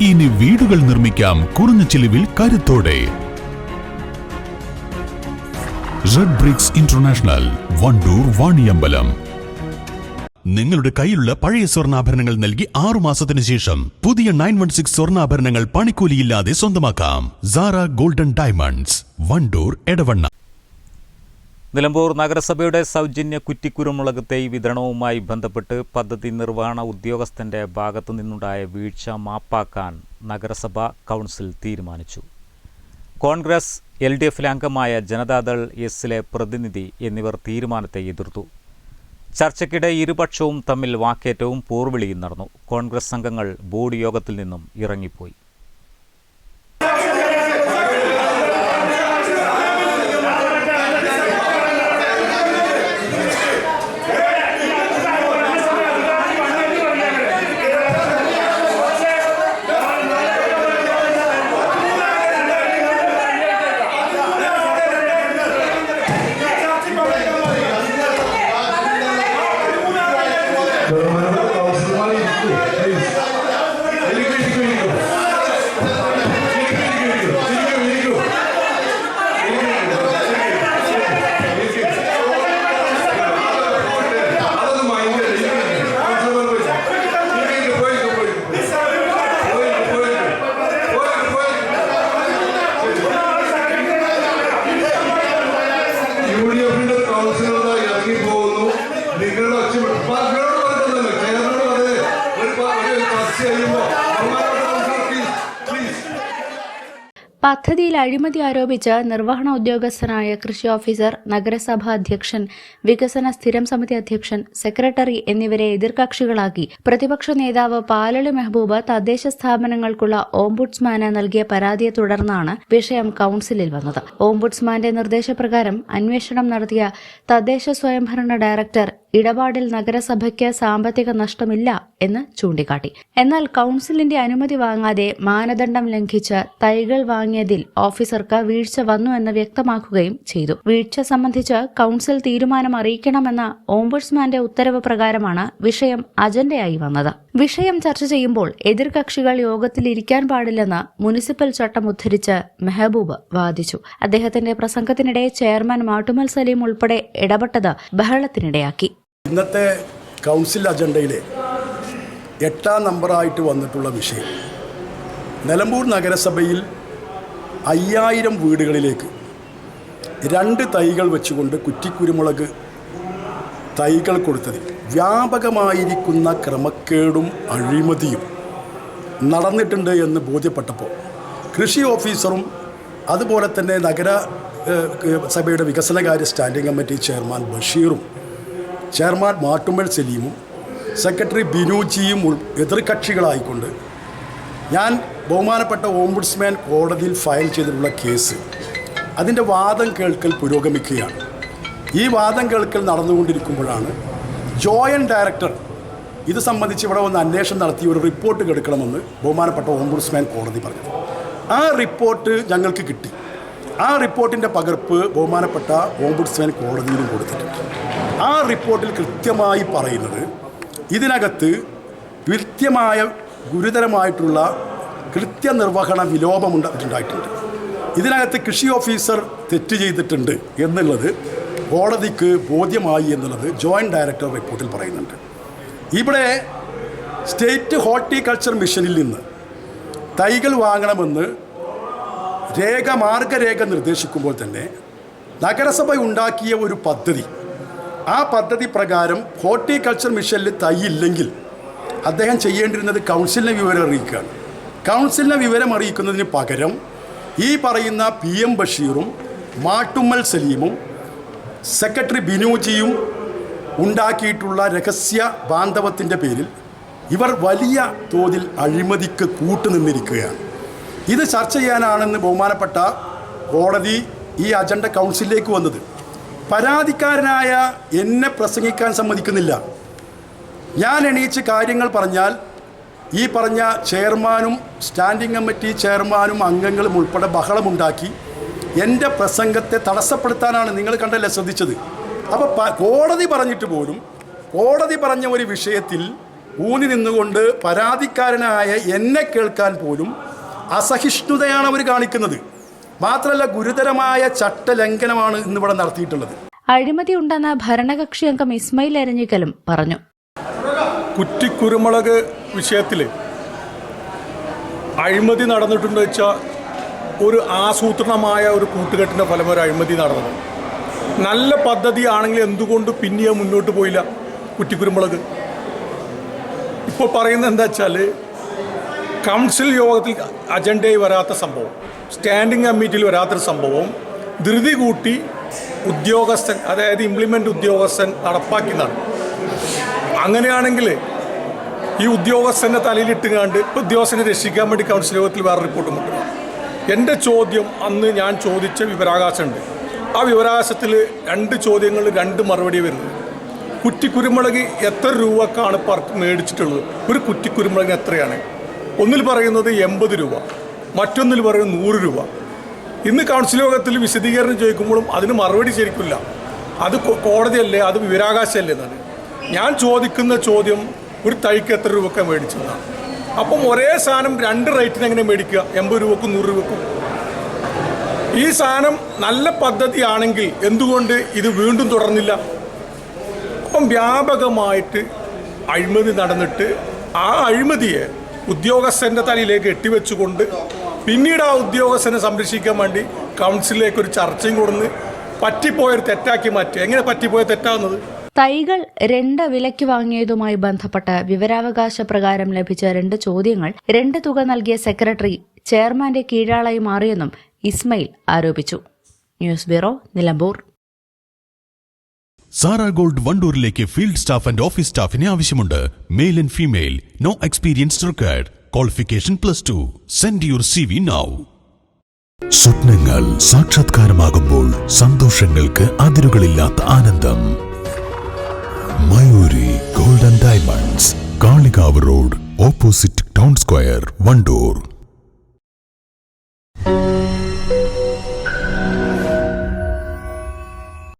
ഇനി വീടുകൾ നിർമ്മിക്കാം കുറഞ്ഞ ചിലവിൽ കരുത്തോടെ. Red bricks international Wandoor Vaniyambalam. നിങ്ങളുടെ കയ്യിലുള്ള പഴയ സ്വർണാഭരണങ്ങൾ നൽകി ആറു മാസത്തിന് ശേഷം പുതിയ നയൻ വൺ സിക്സ് സ്വർണാഭരണങ്ങൾ പണിക്കൂലിയില്ലാതെ സ്വന്തമാക്കാം. Sara golden diamonds Wandoor Edavanna. Nilambur നഗരസഭയുടെ സൗജന്യ കുറ്റിക്കുരുമുളക് തൈ വിതരണവുമായി ബന്ധപ്പെട്ട് പദ്ധതി നിർവഹണ ഉദ്യോഗസ്ഥന്റെ ഭാഗത്തു നിന്നുണ്ടായ വീഴ്ച മാപ്പാക്കാൻ നഗരസഭ കൗൺസിൽ തീരുമാനിച്ചു. കോൺഗ്രസ് എൽ ഡി എഫിലെ അംഗമായ ജനതാദൾ എസിലെ പ്രതിനിധി എന്നിവർ തീരുമാനത്തെ എതിർത്തു. ചർച്ചയ്ക്കിടെ ഇരുപക്ഷവും തമ്മിൽ വാക്കേറ്റവും പോർവിളിയും നടന്നു. കോൺഗ്രസ് അംഗങ്ങൾ ബോർഡ് യോഗത്തിൽ നിന്നും ഇറങ്ങിപ്പോയി. also പദ്ധതിയിൽ അഴിമതി ആരോപിച്ച് നിർവഹണ ഉദ്യോഗസ്ഥനായ കൃഷി ഓഫീസർ നഗരസഭാ അധ്യക്ഷൻ വികസന സ്ഥിരം സമിതി അധ്യക്ഷൻ സെക്രട്ടറി എന്നിവരെ എതിർകക്ഷികളാക്കി. പ്രതിപക്ഷ നേതാവ് പാലളി മെഹബൂബ് തദ്ദേശ സ്ഥാപനങ്ങൾക്കുള്ള ഓംബുഡ്സ്മാന് നൽകിയ പരാതിയെ തുടർന്നാണ് വിഷയം കൌൺസിലിൽ വന്നത്. ഓംബുഡ്സ്മാന്റെ നിർദ്ദേശപ്രകാരം അന്വേഷണം നടത്തിയ തദ്ദേശ സ്വയംഭരണ ഡയറക്ടർ ഇടപാടിൽ നഗരസഭയ്ക്ക് സാമ്പത്തിക നഷ്ടമില്ല എന്ന് ചൂണ്ടിക്കാട്ടി. എന്നാൽ കൗൺസിലിന്റെ അനുമതി വാങ്ങാതെ മാനദണ്ഡം ലംഘിച്ച് തൈകൾ വാങ്ങിയതിൽ ഓഫീസർക്ക് വീഴ്ച വന്നു എന്ന് വ്യക്തമാക്കുകയും ചെയ്തു. വീഴ്ച സംബന്ധിച്ച് കൌൺസിൽ തീരുമാനം അറിയിക്കണമെന്ന ഓംബുഡ്സ്മാന്റെ ഉത്തരവ് പ്രകാരമാണ് വിഷയം അജണ്ടയായി വന്നത്. വിഷയം ചർച്ച ചെയ്യുമ്പോൾ എതിർകക്ഷികൾ യോഗത്തിൽ ഇരിക്കാൻ പാടില്ലെന്ന് മുനിസിപ്പൽ ചട്ടം ഉദ്ധരിച്ച് മെഹബൂബ് വാദിച്ചു. അദ്ദേഹത്തിന്റെ പ്രസംഗത്തിനിടെ ചെയർമാൻ മാട്ടുമൽ സലീം ഉൾപ്പെടെ ഇടപെട്ടത് ബഹളത്തിനിടയാക്കി. ഇന്നത്തെ കൗൺസിൽ അജണ്ടയിലെ എട്ടാം നമ്പറായിട്ട് വന്നിട്ടുള്ള വിഷയം. നിലമ്പൂർ നഗരസഭയിൽ അയ്യായിരം വീടുകളിലേക്ക് രണ്ട് തൈകൾ വെച്ചുകൊണ്ട് കുറ്റിക്കുരുമുളക് തൈകൾ കൊടുത്തതിൽ വ്യാപകമായിരിക്കുന്ന ക്രമക്കേടും അഴിമതിയും നടന്നിട്ടുണ്ട് എന്ന് ബോധ്യപ്പെട്ടപ്പോൾ കൃഷി ഓഫീസറും അതുപോലെ തന്നെ നഗര സഭയുടെ വികസനകാര്യ സ്റ്റാൻഡിംഗ് കമ്മിറ്റി ചെയർമാൻ ബഷീറും ചെയർമാൻ മാട്ടുമ്പൽ സലീമും സെക്രട്ടറി ബിനുജിയും എതിർകക്ഷികളായിക്കൊണ്ട് ഞാൻ ബഹുമാനപ്പെട്ട ഓംബുഡ്സ്മാൻ കോടതിയിൽ ഫയൽ ചെയ്തിട്ടുള്ള കേസ്. അതിന്റെ വാദം കേൾക്കൽ പുരോഗമിക്കുകയാണ്. ഈ വാദം കേൾക്കൽ നടന്നുകൊണ്ടിരിക്കുമ്പോഴാണ് ജോയിന്റ് ഡയറക്ടർ ഇത് സംബന്ധിച്ച് ഇവിടെ വന്ന് അന്വേഷണം നടത്തി ഒരു റിപ്പോർട്ട് എടുക്കണമെന്ന് ബഹുമാനപ്പെട്ട ഓംബുഡ്സ്മാൻ കോടതി പറഞ്ഞു ആ റിപ്പോർട്ട് ഞങ്ങൾക്ക് കിട്ടി. ആ റിപ്പോർട്ടിന്റെ പകർപ്പ് ബഹുമാനപ്പെട്ട ഓംബുഡ്സ്മാൻ കോടതിയിലും കൊടുത്തിട്ടുണ്ട്. ആ റിപ്പോർട്ടിൽ കൃത്യമായി പറയുന്നത് ഇതിനകത്ത് കൃത്യമായ ഗുരുതരമായിട്ടുള്ള കൃത്യനിർവഹണ വിലോപമുണ്ടായിട്ടുണ്ട് ഇതിനകത്ത് കൃഷി ഓഫീസർ തെറ്റ് ചെയ്തിട്ടുണ്ട് എന്നുള്ളത് കോടതിക്ക് ബോധ്യമായി എന്നുള്ളത് ജോയിന്റ് ഡയറക്ടർ റിപ്പോർട്ടിൽ പറയുന്നുണ്ട്. ഇവിടെ സ്റ്റേറ്റ് ഹോർട്ടിക്കൾച്ചർ മിഷനിൽ നിന്ന് തൈകൾ വാങ്ങണമെന്ന് രേഖ മാർഗരേഖ നിർദ്ദേശിക്കുമ്പോൾ തന്നെ നഗരസഭ ഉണ്ടാക്കിയ ഒരു പദ്ധതി ആ പദ്ധതി പ്രകാരം ഹോർട്ടിക്കൾച്ചർ മിഷനിൽ തൈ ഇല്ലെങ്കിൽ അദ്ദേഹം ചെയ്യേണ്ടിരുന്നത് കൗൺസിലിനെ വിവരം അറിയിക്കുകയാണ്. കൗൺസിലിനെ വിവരം അറിയിക്കുന്നതിന് പകരം ഈ പറയുന്ന പി എം ബഷീറും മാട്ടുമ്മൽ സലീമും സെക്രട്ടറി ബിനൂജിയും ഉണ്ടാക്കിയിട്ടുള്ള രഹസ്യ ബാന്ധവത്തിന്റെ പേരിൽ ഇവർ വലിയ തോതിൽ അഴിമതിക്ക് കൂട്ടുനിന്നിരിക്കുകയാണ്. ഇത് ചർച്ച ചെയ്യാനാണെന്ന് ബഹുമാനപ്പെട്ട കോടതി ഈ അജണ്ട കൗൺസിലിലേക്ക് വന്നത്. പരാതിക്കാരനായ എന്നെ പ്രസംഗിക്കാൻ സമ്മതിക്കുന്നില്ല. ഞാൻ എണീച്ച് കാര്യങ്ങൾ പറഞ്ഞാൽ ഈ പറഞ്ഞ ചെയർമാനും സ്റ്റാൻഡിംഗ് കമ്മിറ്റി ചെയർമാനും അംഗങ്ങളും ഉൾപ്പെടെ ബഹളമുണ്ടാക്കി എന്റെ പ്രസംഗത്തെ തടസ്സപ്പെടുത്താനാണ് നിങ്ങൾ കണ്ടല്ലേ ശ്രദ്ധിച്ചത്. അപ്പോൾ കോടതി പറഞ്ഞിട്ട് പോലും കോടതി പറഞ്ഞ ഒരു വിഷയത്തിൽ ഊന്നി നിന്നുകൊണ്ട് പരാതിക്കാരനായ എന്നെ കേൾക്കാൻ പോലും അസഹിഷ്ണുതയാണ് അവർ കാണിക്കുന്നത്. മാത്രമല്ല ഗുരുതരമായ ചട്ടലംഘനമാണ് ഇന്നിവിടെ നടത്തിയിട്ടുള്ളത്. അഴിമതി ഉണ്ടെന്ന ഭരണകക്ഷി അംഗം ഇസ്മയിൽ എരഞ്ഞിക്കലും പറഞ്ഞു. കുറ്റിക്കുരുമുളക് വിഷയത്തിൽ അഴിമതി നടന്നിട്ടുണ്ട് വെച്ചാൽ ഒരു ആസൂത്രണമായ ഒരു കൂട്ടുകെട്ടിന്റെ ഫലം ഒരു അഴിമതി നടന്നത്. നല്ല പദ്ധതി ആണെങ്കിൽ എന്തുകൊണ്ട് പിന്നെ മുന്നോട്ട് പോയില്ല കുറ്റിക്കുരുമുളക്? ഇപ്പോൾ പറയുന്നത് എന്താ വെച്ചാൽ കൗൺസിൽ യോഗത്തിൽ അജണ്ടയിൽ വരാത്ത സംഭവം സ്റ്റാൻഡിംഗ് കമ്മിറ്റിയിൽ വരാത്തൊരു സംഭവം ധൃതി കൂട്ടി ഉദ്യോഗസ്ഥൻ അതായത് ഇംപ്ലിമെന്റ് ഉദ്യോഗസ്ഥൻ നടപ്പാക്കുന്നതാണ് അങ്ങനെയാണെങ്കിൽ ഈ ഉദ്യോഗസ്ഥന്റെ തലയിലിട്ടുകാണ്ട് ഇപ്പോൾ ഉദ്യോഗസ്ഥനെ രക്ഷിക്കാൻ വേണ്ടി കൗൺസിൽ യോഗത്തിൽ വേറെ റിപ്പോർട്ട് കൊണ്ടുവരും എന്റെ ചോദ്യം അന്ന് ഞാൻ ചോദിച്ച വിവരാകാശമുണ്ട്. ആ വിവരാകാശത്തിൽ രണ്ട് ചോദ്യങ്ങൾ രണ്ട് മറുപടി വരുന്നു കുറ്റിക്കുരുമുളക് എത്ര രൂപക്കാണ് പറ മേടിച്ചിട്ടുള്ളത്? ഒരു കുറ്റിക്കുരുമുളകിന് എത്രയാണ്? ഒന്നിൽ പറയുന്നത് എൺപത് രൂപ മറ്റൊന്നിൽ പറയുന്നത് നൂറ് രൂപ. ഇന്ന് കൗൺസിൽ യോഗത്തിൽ വിശദീകരണം ചോദിക്കുമ്പോഴും അതിന് മറുപടി ശരിക്കില്ല. അത് കോടതിയല്ലേ അത് വിവരാകാശമല്ലേ എന്നാണ്. ഞാൻ ചോദിക്കുന്ന ചോദ്യം ഒരു തൈക്ക് എത്ര രൂപക്ക മേടിച്ചതാണ് അപ്പം ഒരേ സാധനം രണ്ട് റേറ്റിന് എങ്ങനെ മേടിക്കുക? എൺപത് രൂപക്കും നൂറ് രൂപക്കും. ഈ സാധനം നല്ല പദ്ധതിയാണെങ്കിൽ എന്തുകൊണ്ട് ഇത് വീണ്ടും തുടർന്നില്ല? അപ്പം വ്യാപകമായിട്ട് അഴിമതി നടന്നിട്ട് ആ അഴിമതിയെ ഉദ്യോഗസ്ഥന്റെ തലയിലേക്ക് എട്ടിവെച്ചുകൊണ്ട് പിന്നീട് ആ ഉദ്യോഗസ്ഥനെ സംരക്ഷിക്കാൻ വേണ്ടി കൗൺസിലിലേക്ക് ഒരു ചർച്ചയും കൊടുന്ന് പറ്റിപ്പോയൊരു തെറ്റാക്കി മാറ്റി. എങ്ങനെ പറ്റിപ്പോയ തെറ്റാകുന്നത്? തൈകൾ രണ്ട് വിലയ്ക്ക് വാങ്ങിയതുമായി ബന്ധപ്പെട്ട് വിവരാവകാശ പ്രകാരം ലഭിച്ച രണ്ട് ചോദ്യങ്ങൾ രണ്ട് തുക നൽകിയ സെക്രട്ടറി ചെയർമാന്റെ കീഴാളായി മാറിയെന്നും ഇസ്മയിൽ ആരോപിച്ചു. News bureau Nilambur. Sara gold വണ്ടൂരിലേക്ക് field staff and office സ്റ്റാഫിനെ ആവശ്യമുണ്ട്. Male and female no experience required qualification plus two send your C V now സ്വപ്നങ്ങൾ സാക്ഷാത്കാരമാകുമ്പോൾ സന്തോഷങ്ങൾക്ക് അതിരുകളില്ലാത്ത ആനന്ദം. Mayuri golden diamonds Kalikavu road opposite town square Wandoor.